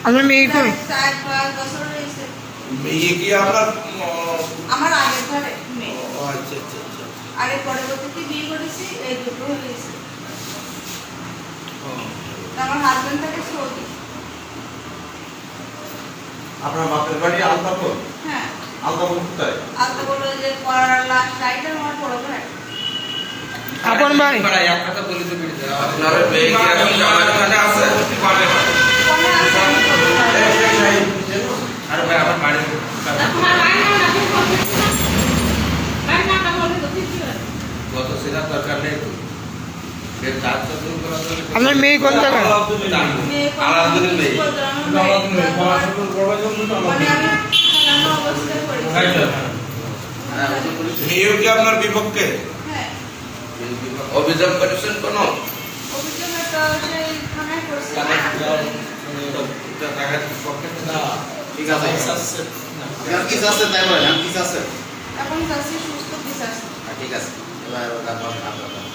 আপনার মেয়ে হয়েছে মেয়ে কি আপনার আমার আগের ঘরে মেয়ে। আচ্ছা আচ্ছা আচ্ছা। পরবর্তীতে বিয়ে করেছি এই দুটো হয়েছে আমার হাজবেন্ড থাকে সৌদি। আপনার বাপের বাড়ি আলতাপুর হ্যাঁ। আলতাপুর কোথায়? আলতা বলল যে পড়ার লাস্ট সাইড আমার বড় ভাই আপন ভাই। আপনার মেয়ে কি এখন জামাই ওখানে আছে কোনে বাড়ি গত সেটা দরকার নেই তো আপনার মেয়ে কোন জায়গায় মানে মেয়েও কি আপনার বিপক্ষে হ্যাঁ অভিযোগ করেছেন কোন অভিযোগ ঠিক আছে। এখন কিছু আছে তাই বলেন এখন কিছু আছে। এখন যাচ্ছি সুস্থ বিচার ঠিক আছে। এবার আপনার